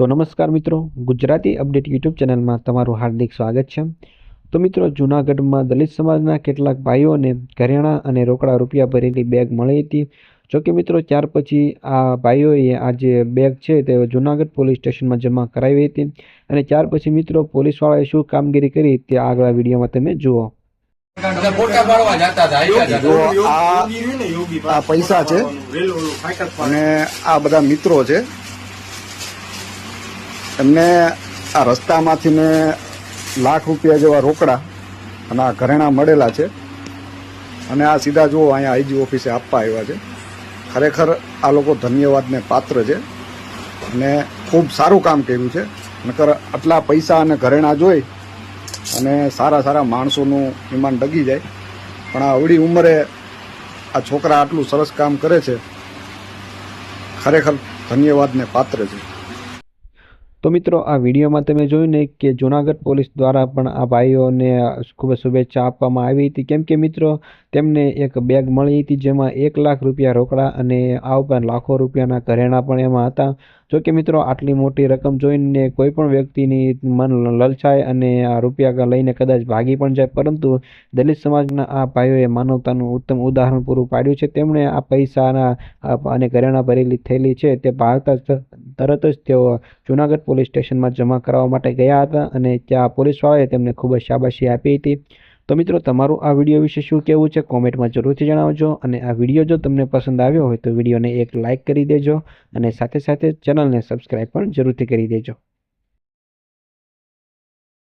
તો નમસ્કાર મિત્રો ગુજરાતી અપડેટ યુટ્યુબ ચેનલમાં તમારું હાર્દિક સ્વાગત છે. તો મિત્રો જૂનાગઢમાં દલિત સમાજના કેટલાક ભાઈઓને ઘરેણાં અને રોકડા રૂપિયા ભરેલી બેગ મળી હતી. જોકે મિત્રો ત્યાર પછી આ ભાઈઓએ આ જે બેગ છે તે જૂનાગઢ પોલીસ સ્ટેશનમાં જમા કરાવી હતી. અને ત્યાર પછી મિત્રો પોલીસવાળાએ શું કામગીરી કરી તે આગલા વિડીયોમાં તમે જુઓ. આ પૈસા છે અને આ બધા મિત્રો છે. એમને આ રસ્તામાંથી મેં લાખ રૂપિયા જેવા રોકડા અને આ ઘરેણા મળેલા છે. અને આ સીધા જુઓ, અહીંયા આઈજી ઓફિસે આપવા આવ્યા છે. ખરેખર આ લોકો ધન્યવાદને પાત્ર છે. અને ખૂબ સારું કામ કર્યું છે. નકર આટલા પૈસા અને ઘરેણા જોઈ અને સારા સારા માણસોનું ઈમાન ડગી જાય. પણ આ અવળી ઉંમરે આ છોકરા આટલું સરસ કામ કરે છે. ખરેખર ધન્યવાદને પાત્ર છે. તો મિત્રો, આ વિડીયોમાં તમે જોયું ને કે જૂનાગઢ પોલીસ દ્વારા પણ આ ભાઈઓને ખૂબ શુભેચ્છા આપવામાં આવી હતી. કેમ કે મિત્રો, તેમને એક બેગ મળી હતી જેમાં એક લાખ રૂપિયા રોકડા અને આ ઉપરાંત લાખો રૂપિયાના ઘરેણાં પણ એમાં હતા. જો કે મિત્રો, આટલી મોટી રકમ જોઈને કોઈ પણ વ્યક્તિની મન લલચાય અને આ રૂપિયા લઈને કદાચ ભાગી પણ જાય. પરંતુ દલિત સમાજના આ ભાઈઓએ માનવતાનું ઉત્તમ ઉદાહરણ પૂરું પાડ્યું છે. તેમણે આ પૈસાના અને ઘરેણાં ભરેલી થયેલી છે તે ભારત તરત જ તેઓ જૂનાગઢ પોલીસ સ્ટેશનમાં જમા કરાવવા માટે ગયા હતા અને ત્યાં પોલીસવાળાએ તેમને ખૂબ જ શાબાશી આપી હતી. તો મિત્રો, તમારું આ વીડિયો વિશે શું કહેવું છે કોમેન્ટમાં જરૂરથી જણાવજો અને આ વીડિયો જો તમને પસંદ આવ્યો હોય તો વિડીયોને એક લાઇક કરી દેજો અને સાથે સાથે ચેનલને સબસ્ક્રાઈબ પણ જરૂરથી કરી દેજો.